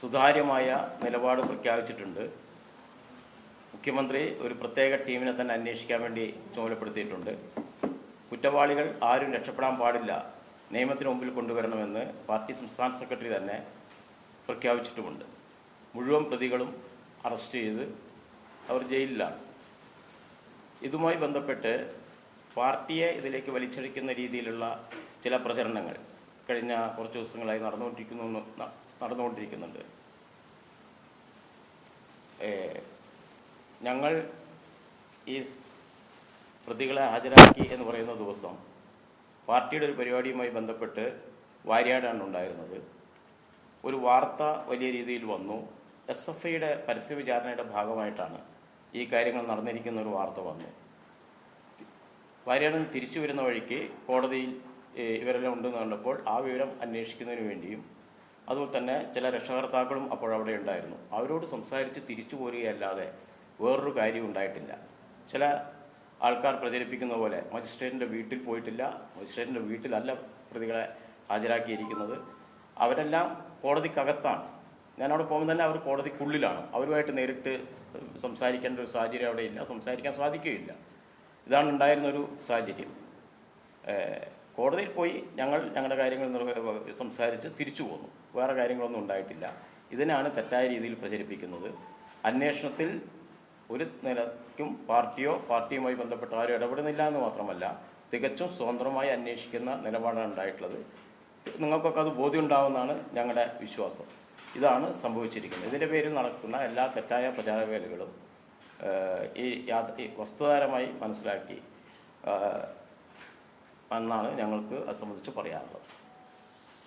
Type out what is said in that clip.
സുതാര്യമായ നിലപാട് പ്രഖ്യാപിച്ചിട്ടുണ്ട്. മുഖ്യമന്ത്രി ഒരു പ്രത്യേക ടീമിനെ തന്നെ അന്വേഷിക്കാൻ വേണ്ടി ചുമതലപ്പെടുത്തിയിട്ടുണ്ട്. കുറ്റവാളികൾ ആരും രക്ഷപ്പെടാൻ പാടില്ല. നിയമത്തിന് മുമ്പിൽ കൊണ്ടുവരണമെന്ന് പാർട്ടി സംസ്ഥാന സെക്രട്ടറി തന്നെ പ്രഖ്യാപിച്ചിട്ടുമുണ്ട്. മുഴുവൻ പ്രതികളും അറസ്റ്റ് ചെയ്ത് അവർ ജയിലിലാണ്. ഇതുമായി ബന്ധപ്പെട്ട് പാർട്ടിയെ ഇതിലേക്ക് വലിച്ചഴിക്കുന്ന രീതിയിലുള്ള ചില പ്രചരണങ്ങൾ കഴിഞ്ഞ കുറച്ച് ദിവസങ്ങളായി നടന്നുകൊണ്ടിരിക്കുന്നു നടന്നുകൊണ്ടിരിക്കുന്നുണ്ട്. ഞങ്ങൾ ഈ പ്രതികളെ ഹാജരാക്കി എന്ന് പറയുന്ന ദിവസം പാർട്ടിയുടെ ഒരു പരിപാടിയുമായി ബന്ധപ്പെട്ട് വാര്യാടാണ് ഉണ്ടായിരുന്നത്. ഒരു വാർത്ത വലിയ രീതിയിൽ വന്നു. എസ് എഫ് ഐയുടെ പരസ്യ വിചാരണയുടെ ഭാഗമായിട്ടാണ് ഈ കാര്യങ്ങൾ നടന്നിരിക്കുന്ന ഒരു വാർത്ത വന്നു. വാര്യാടൻ തിരിച്ചു വരുന്ന വഴിക്ക് കോടതിയിൽ ഇവരെല്ലാം ഉണ്ടെന്ന് കണ്ടപ്പോൾ ആ വിവരം അന്വേഷിക്കുന്നതിന് വേണ്ടിയും അതുപോലെ തന്നെ ചില രക്ഷകർത്താക്കളും അപ്പോൾ അവിടെ ഉണ്ടായിരുന്നു. അവരോട് സംസാരിച്ച് തിരിച്ചു പോരുകയല്ലാതെ വേറൊരു കാര്യം ഉണ്ടായിട്ടില്ല. ചില ആൾക്കാർ പ്രചരിപ്പിക്കുന്ന പോലെ മജിസ്ട്രേറ്റിന്റെ വീട്ടിൽ പോയിട്ടില്ല മജിസ്ട്രേറ്റിന്റെ വീട്ടിലല്ല പ്രതികളെ ഹാജരാക്കിയിരിക്കുന്നത്. അവരെല്ലാം കോടതിക്കകത്താണ്. ഞാനവിടെ പോകുമ്പോൾ തന്നെ അവർ കോടതിക്കുള്ളിലാണ്. അവരുമായിട്ട് നേരിട്ട് സംസാരിക്കേണ്ട ഒരു സാഹചര്യം അവിടെ ഇല്ല സംസാരിക്കാൻ സാധിക്കുകയില്ല. ഇതാണ് ഉണ്ടായിരുന്നൊരു സാഹചര്യം. കോടതിയിൽ പോയി ഞങ്ങൾ ഞങ്ങളുടെ കാര്യങ്ങൾ സംസാരിച്ച് തിരിച്ചു പോന്നു. വേറെ കാര്യങ്ങളൊന്നും ഉണ്ടായിട്ടില്ല. ഇതിനാണ് തെറ്റായ രീതിയിൽ പ്രചരിപ്പിക്കുന്നത്. അന്വേഷണത്തിൽ ഒരു നിലയ്ക്കും പാർട്ടിയോ പാർട്ടിയുമായി ബന്ധപ്പെട്ട ആരും ഇടപെടുന്നില്ല എന്ന് മാത്രമല്ല തികച്ചും സ്വതന്ത്രമായി അന്വേഷിക്കുന്ന നിലപാടാണ് ഉണ്ടായിട്ടുള്ളത്. നിങ്ങൾക്കൊക്കെ അത് ബോധ്യം ഉണ്ടാവുമെന്നാണ് ഞങ്ങളുടെ വിശ്വാസം. ഇതാണ് സംഭവിച്ചിരിക്കുന്നത്. ഇതിന്റെ പേരിൽ നടക്കുന്ന എല്ലാ തെറ്റായ പ്രചാരവേലകളും ഈ വസ്തുതാരമായി മനസ്സിലാക്കി എന്നാണ് ഞങ്ങൾക്ക് അത് സംബന്ധിച്ച് പറയാനുള്ളത്.